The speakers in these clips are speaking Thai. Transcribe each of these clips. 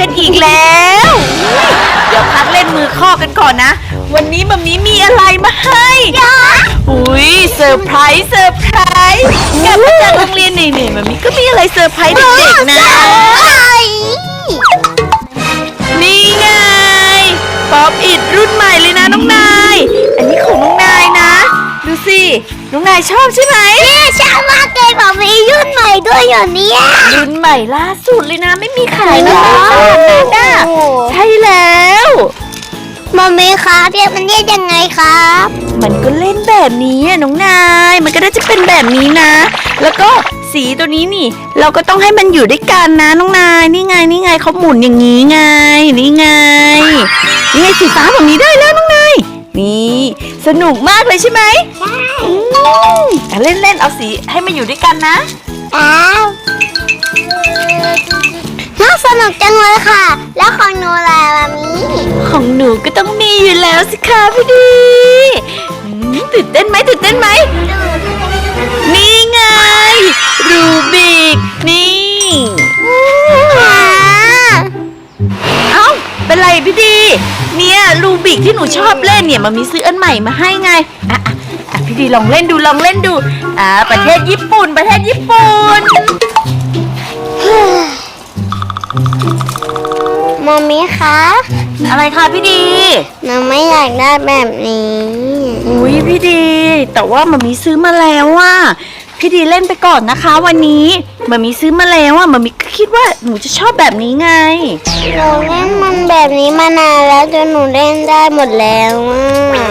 กันอีกแล้วอยเดี๋ยวพักเล่นมือข้อกันก่อนนะ วันนี้มัมมี่มีอะไรมาให้อุ้ยเซอร์ไพรส์เซอร์ไพรส์กลับมาจากโรงเรียนเหนี่อยๆมัมมี่ก็มีอะไรเซอร์ไพรส์เด็กายชอบใช่ไหมเนี่ยชอบมากเลยผมมียุ่นใหม่ด้วยอย่างเนี้ยรุ่นใหม่ล่าสุดเลยนะไม่มีขายนะนะโอ้ใช่แล้วมามีครับเรียกมันเรียกยังไงครับ มันก็เล่นแบบนี้อะน้องนาย มันก็น่าจะเป็นแบบนี้นะ แล้วก็สีตัวนี้นี่ เราก็ต้องให้มันอยู่ด้วยกันนะน้องนายนี่ไงนี่ไงเขาหมุนอย่างนี้ไงนี่ไงนี่ไงสีฟ้าแบบนี้ได้แล้วน้องนายนี่ สนุกมากเลยใช่ไหมใช่อะเล่นเล่นๆเอาสีให้มันอยู่ด้วยกันนะ อ้าวน่าสนุกจังเลยค่ะ แล้วของหนูล่ะมามีของหนูก็ต้องมีอยู่แล้วสิคะพี่ดีอืมตื่นเต้นไหมตื่นเต้นไหม นี่ไง รูบิ เป็นไรพี่ดี เนี่ยรูบิกที่หนูชอบเล่นเนี่ยมันมีซื้ออันใหม่มาให้ไงอะอะอะพี่ดีลองเล่นดูลองเล่นดู อ่า ประเทศญี่ปุ่น ประเทศญี่ปุ่นมามีคะอะไรคะพี่ดี หนูไม่อยากได้แบบนี้ อุ้ยพี่ดี แต่ว่ามันมีซื้อมาแล้วว่า พี่ดีเล่นไปก่อนนะคะ วันนี้มันมีซื้อมาแล้วอะมันมีก็คิดว่าหนูจะชอบแบบนี้ไง หนูเล่นมันแบบนี้มานานแล้วจนหนูเล่นได้หมดแล้วอะ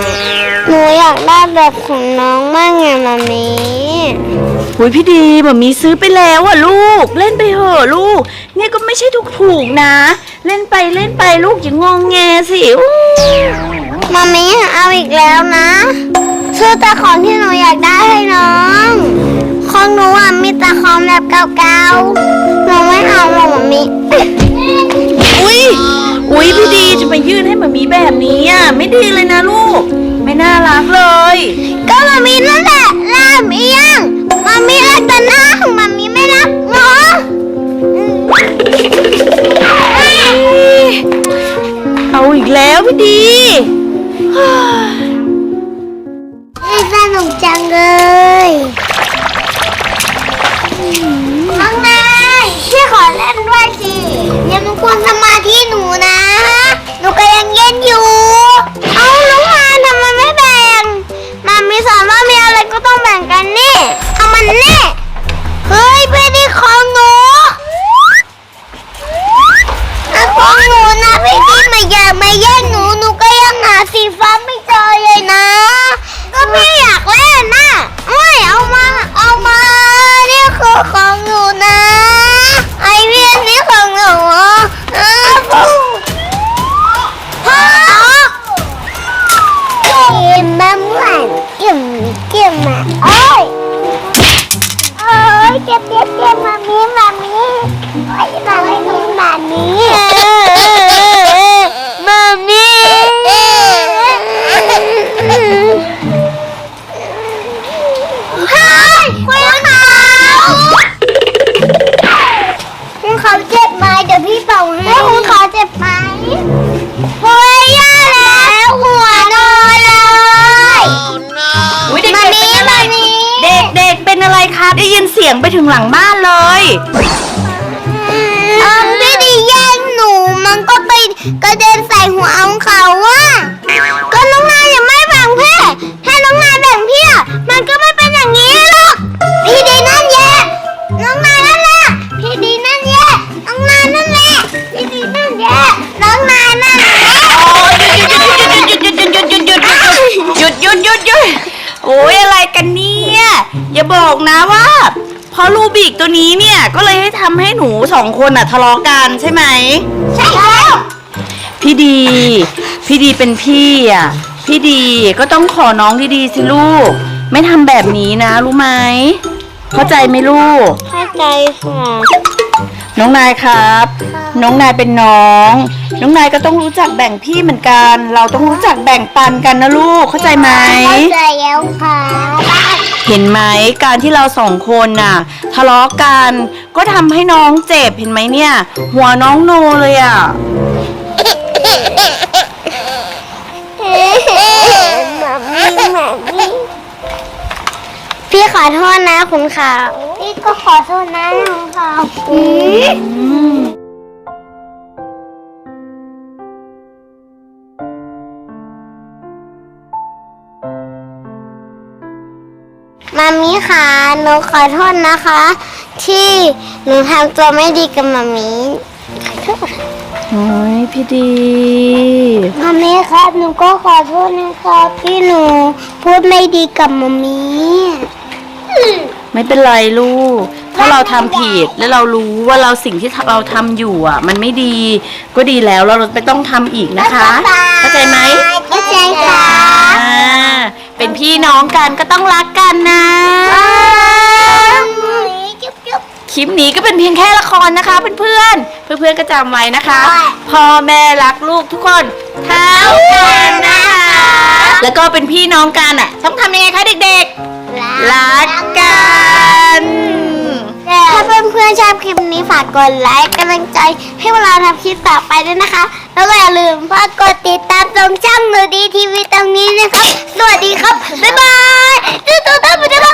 หนูอยากได้แบบของน้องมากไงมามีอุ้ยพี่ดีมันมีซื้อไปแล้วอะลูก เล่นไปเถอะลูก เนี่ยก็ไม่ใช่ถูกถูกๆนะ เล่นไปเล่นไปลูกอย่างงองแงสิอู้มามีเอาอีกแล้วนะซื้อแต่ของที่หนูอยากได้ให้น้อง ของหนูอะมีแต่ของแบบเก่าๆหนูไม่เอาหรอกมามีอุ้ยอุ้ยพี่ดีจะมายื่นให้มันมีแบบนี้อะไม่ดีเลยนะลูก ไม่น่ารักเลย ก็มามีนั่นแหละลามเอียงมามีรักแต่หน้าของมามีไม่รักหนูเอาอีกแล้วพี่ดีสนุกจังเลย น้องนายช่วยขอเล่นด้วยสิอย่ามากวนสมาธิหนูนะ หนูก็ยังเย็นอยู่ เอาลุงนาทำไมไม่แบ่งมามีสอนว่า คะได้ยินเสียงไปถึงหลังบ้านเลยเออพี่ดีแย่งหนู มันก็ไปกระเด็นใส่หัวของเขาอะก็น้องนายยังไม่แบ่งพี่ให้น้องนายแบ่งพี่ อย่าบอกนะว่า เพราะรูบิกตัวนี้เนี่ยก็เลยให้ทำให้หนูสองคนอะทะเลาะกันใช่ไหม ใช่แล้วพี่ดี พี่ดีเป็นพี่อะ พี่ดีก็ต้องขอน้องดีๆสิลูก ไม่ทำแบบนี้นะ รู้ไหม เข้าใจไหมลูก เข้าใจค่ะน้องนายครับ น้องนายเป็นน้อง น้องนายก็ต้องรู้จักแบ่งพี่เหมือนกัน เราต้องรู้จักแบ่งปันกันนะลูก เข้าใจไหม เข้าใจแล้วค่ะ เห็นไหมการที่เราสองคนน่ะ ทะเลาะกันก็ทำให้น้องเจ็บเห็นไหมเนี่ย หัวน้องโนเลยอะ พี่ขอโทษนะคุณค่ะพี่ก็ขอโทษนะคุณค่ะ มามีค่ะหนูขอโทษนะคะ ที่หนูทำตัวไม่ดีกับมามีขอโทษโอ้ยพี่ดีมามีครับหนูก็ขอโทษนะครับที่หนูพูดไม่ดีกับมามีไม่เป็นไรลูก ถ้าเราทำผิดแล้วเรารู้ว่าเราสิ่งที่เราทำอยู่อะ มันไม่ดีก็ดีแล้วเราไม่ต้องทำอีกนะคะ เข้าใจไหม เข้าใจค่ะ อ่า เป็นพี่น้องกันก็ต้องรักกันนะ จุ๊บจุ๊บ คลิปนี้ก็เป็นเพียงแค่ละครนะคะเพื่อนๆ เพื่อนๆก็จำไว้นะคะ ค่ะพ่อแม่รักลูกทุกคนเท่ากันนะคะ แล้วก็เป็นพี่น้องกันอะ ต้องทำยังไงคะเด็กๆ รักกันถ้าเพื่ อนๆชอบคลิปนี้ฝากกดไลค์กำลังใจให้พวกเราทำคลิปต่อไปด้วยนะคะ แล้วก็อย่าลืมฝากกดติดตามตรงช่องหนูดีทีวีตรงนี้นะครับ สวัสดีครับ บ๊ายบายจุดตัวตื่นไปได้ปะ